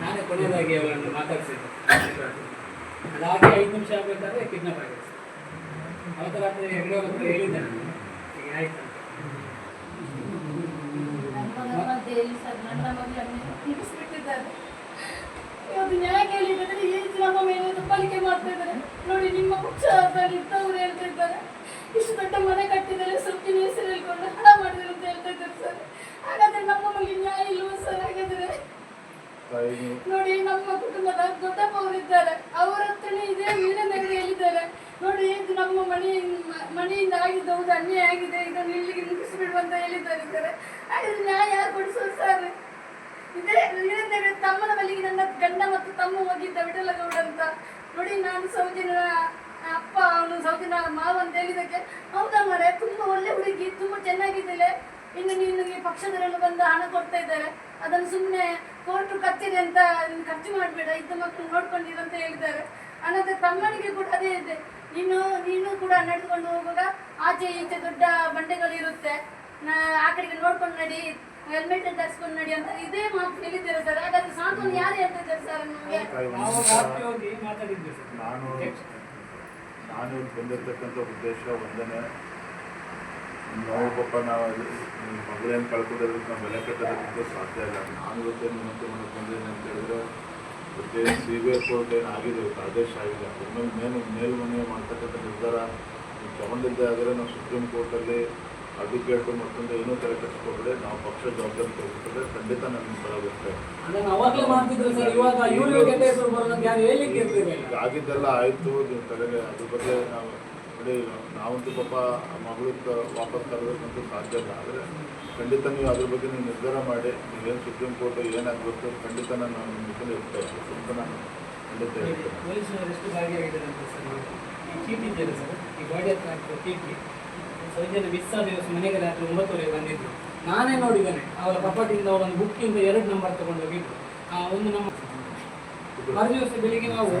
ನಾನೇ ಕೊನೆಯದಾಗಿ ಅವರನ್ನು ಮಾತಾಡ್ಸಿದ್ದೆ ಅದಾಗಿ ಐದು ನಿಮಿಷ ಆಗಬೇಕಾದ್ರೆ ಕಿಡ್ನಾಪ್ ಆಗಿದೆ. ಅವತ್ತು ರಾತ್ರಿ ಅವ್ರ ಹತ್ರ ಹೇಳಿದ್ದೆ ನಾನು ಈಗ ಆಯ್ತು ನನ್ನ ಮಗಳನ್ನು ತಿಳಿಸ್ಬಿಟ್ಟಿದ್ದಾರೆ ಇವತ್ತು ನ್ಯಾಯ ಕೇಳಿದ್ರೆ ಈ ನಮ್ಮ ಮೇಲೆ ದಬ್ಬಾಳಿಕೆ ಮಾಡ್ತಾ ಇದ್ದಾರೆ ನೋಡಿ ನಿಮ್ಮ ಪಕ್ಷದಲ್ಲಿ ಇದ್ದವರು ಹೇಳ್ತಾ ಇದ್ದಾರೆ ಇಷ್ಟು ದೊಡ್ಡ ಮನೆ ಕಟ್ಟಿದರೆ ಸೊಪ್ಪಿನ ಹೆಸರು ಹೇಳ್ಕೊಂಡು ಹಣ ಮಾಡಿದ್ರು ಅಂತ ಹೇಳ್ತಾ ಇದ್ದಾರೆ ಸರ್. ಹಾಗಾದ್ರೆ ನಮ್ಮ ನ್ಯಾಯ ಇಲ್ವ ಸರ್? ಹಾಗಾದ್ರೆ ನೋಡಿ, ನಮ್ಮ ಕುಟುಂಬದ ದೊಡ್ಡಪ್ಪವರಿದ್ದಾರೆ ಅವರ ಹತ್ರನೇ ಇದೇ ಹೇಳಿದ್ದಾರೆ ನೋಡಿ, ಇದು ನಮ್ಮ ಮನೆ ಮನೆಯಿಂದ ಆಗಿದ್ದು ಅನ್ಯಾಯ ಆಗಿದೆ. ಇದನ್ನು ಇಲ್ಲಿಗೆ ಮುಗಿಸ್ಬಿಡು ಅಂತ ಹೇಳಿದ್ದಾರೆ ಇದ್ದಾರೆ ಹಾಗಾದ್ರೆ ನ್ಯಾಯ ಯಾರು ಕೊಡಿಸೋದು ಸರ್? ಇದೇ ವೀರನಗರ ತಮ್ಮನ ಬಳಿಗೆ ನನ್ನ ಗಂಡ ಮತ್ತು ತಮ್ಮ ಹೋಗಿದ್ದ ವಿಠಲಗೌಡ ಅಂತ. ನೋಡಿ, ನಾನು ಸೌದಿನ ಅಪ್ಪ, ಅವನು ಸೌದಿನ ಮಾವ ಅಂತ ಹೇಳಿದಕ್ಕೆ ಹೌದಾ ಮರೆ ತುಂಬಾ ಒಳ್ಳೆ ಹುಡುಗಿ, ತುಂಬಾ ಚೆನ್ನಾಗಿದ್ದಾಳೆ. ಇನ್ನು ನೀನು ಈ ಪಕ್ಷದವರೆಲ್ಲ ಬಂದು ಹಣ ಕೊಡ್ತಾ ಇದ್ದಾರೆ. ಅದನ್ನು ಸುಮ್ಮನೆ ಕೋರ್ಟು ಕಚ್ಚಿದೆ ಅಂತ ಖರ್ಚು ಮಾಡಬೇಡ, ಇದ್ದ ಮಕ್ಕಳು ನೋಡ್ಕೊಂಡಿರು ಅಂತ ಹೇಳಿದ್ದಾರೆ. ಅನಂತರ ತಮ್ಮನಿಗೆ ಕೂಡ ಅದೇ ಇದೆ. ನೀನು ನೀನು ಕೂಡ ನಡೆದುಕೊಂಡು ಹೋಗುವಾಗ ಆಚೆ ಈಚೆ ದೊಡ್ಡ ಬಂಡೆಗಳು ಇರುತ್ತೆ ಆ ಕಡೆಗೆ ನೋಡ್ಕೊಂಡು ನಡಿ. ಹೆಲ್ಮೆಟ್ ಧರಿಸ್ಕೊಂಡು ನಡಿ ಅಂತ ಇದೇ ಮಾತು ಹೇಳಿದ್ದಾರೆ ಸರ್. ಹಾಗಾದ್ರೆ ಸಾಂತ್ವನ ಯಾರು ಹೇಳ್ತಿದ್ದಾರೆ ಸರ್ ನಮಗೆ? ನಾನು ನಾನು ಬಂದಿರತಕ್ಕಂಥ ಉದ್ದೇಶ ಒಂದನೇ ನೋವು ಪಾಪ ನಾವು ಮಗಳೇನು ಕಳ್ಕೊಡೋದಕ್ಕೆ ನಾವು ಬೆಲೆ ಕಟ್ಟೋದಕ್ಕೆ ಸಾಧ್ಯ ಇಲ್ಲ. ನಾನು ಇವತ್ತೇನು ವಿನಂತಿ ಮಾಡಕ್ಕೆ ಬಂದಿದ್ದೀನಿ ಅಂತ ಹೇಳಿದ್ರೆ ಇವತ್ತೇ ಸಿ ಬಿ ಐ ಕೋರ್ಟ್ ಏನು ಆಗಿದೆ ಇವತ್ತು ಆದೇಶ ಆಗಿದೆ. ಒಮ್ಮೆ ಮೇಲು ಮೇಲ್ಮನವಿ ಮಾಡ್ತಕ್ಕಂಥ ನಿರ್ಧಾರ ನೀವು ತಗೊಂಡಿದ್ದೆ ಆದರೆ ನಾವು ಸುಪ್ರೀಂ ಕೋರ್ಟಲ್ಲಿ ಅಡ್ವೊಕೇಟು ಮತ್ತೊಂದು ಏನೂ ತಲೆ ಕಟ್ಟಿಸ್ಕೊಬೇಡಿ ನಾವು ಪಕ್ಷ ಜವಾಬ್ದಾರಿ ತಗೊಂಡ್ರೆ ಖಂಡಿತ ಇರ್ತಿರಲಿಲ್ಲ ಈಗ ಆಗಿದ್ದೆಲ್ಲ ಆಯಿತು ನೀವು ತಲೆಗೆ ಅದ್ರ ಬಗ್ಗೆ ನಾವು ನೋಡಿ ನಾವಂತೂ ಪಾಪ ಮಗಳು ವಾಪಸ್ ತರಬೇಕಂತೂ ಸಾಧ್ಯ ಇಲ್ಲ. ಆದರೆ ಖಂಡಿತ ನೀವು ಅದ್ರ ಬಗ್ಗೆ ನೀವು ನಿರ್ಧಾರ ಮಾಡಿ ನೀವೇನು ಸುಪ್ರೀಂ ಕೋರ್ಟ್ ಏನಾಗಬೇಕು ಖಂಡಿತ ನಾನು ನಿಮ್ಮ ಜೊತೆ ಇರ್ತೇನೆ. ಅಂತ ನಾನು ಖಂಡಿತ ಹೇಳ್ತೇನೆ ಈ ಚೀಟಿ ಇದೆಯಲ್ಲ ಸರ್, ಈ ಗಾಡಿ ಹತ್ರ ಹಾಕಿರೋ ಚೀಟಿ ಸೌಜನ್ಯ ಮಿಸ್ ಆದ ದಿವಸ ಮನೆಗೆ ರಾತ್ರಿ ಒಂಬತ್ತುವರೆಗೆ ಬಂದಿದ್ರು. ನಾನೇ ನೋಡಿದ್ದೇನೆ ಅವರ ಪ್ರಾಪರ್ಟಿಯಿಂದ ಅವರೊಂದು ಬುಕ್ಕಿಂದ ಎರಡು ನಂಬರ್ ತಗೊಂಡು ಹೋಗಿದ್ರು. ಆ, ಒಂದು ನಂಬರ್ ಬೆಳಿಗ್ಗೆ ನಾವು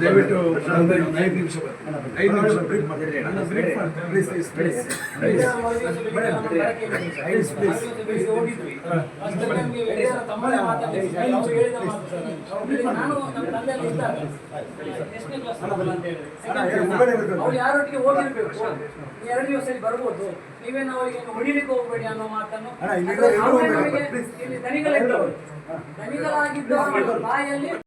ದಯವಿಟ್ಟು ಐದು ನಿಮಿಷ ಐದು ನಿಮಿಷ ಬ್ರೇಕ್. ಅವ್ರು ಯಾರೊಟ್ಟಿಗೆ ಹೋಗಿರ್ಬೇಕು ನೀವು ಎರಡು ದಿವಸದಲ್ಲಿ ಬರ್ಬೋದು. ನೀವೇನು ಅವರಿಗೆ ಹೊಡಿಲಿಕ್ಕೆ ಹೋಗ್ಬೇಡಿ ಅನ್ನೋ ಮಾತನ್ನು ದನಿಗಳಾಗಿದ್ದವರು ಬಾಯಲ್ಲಿ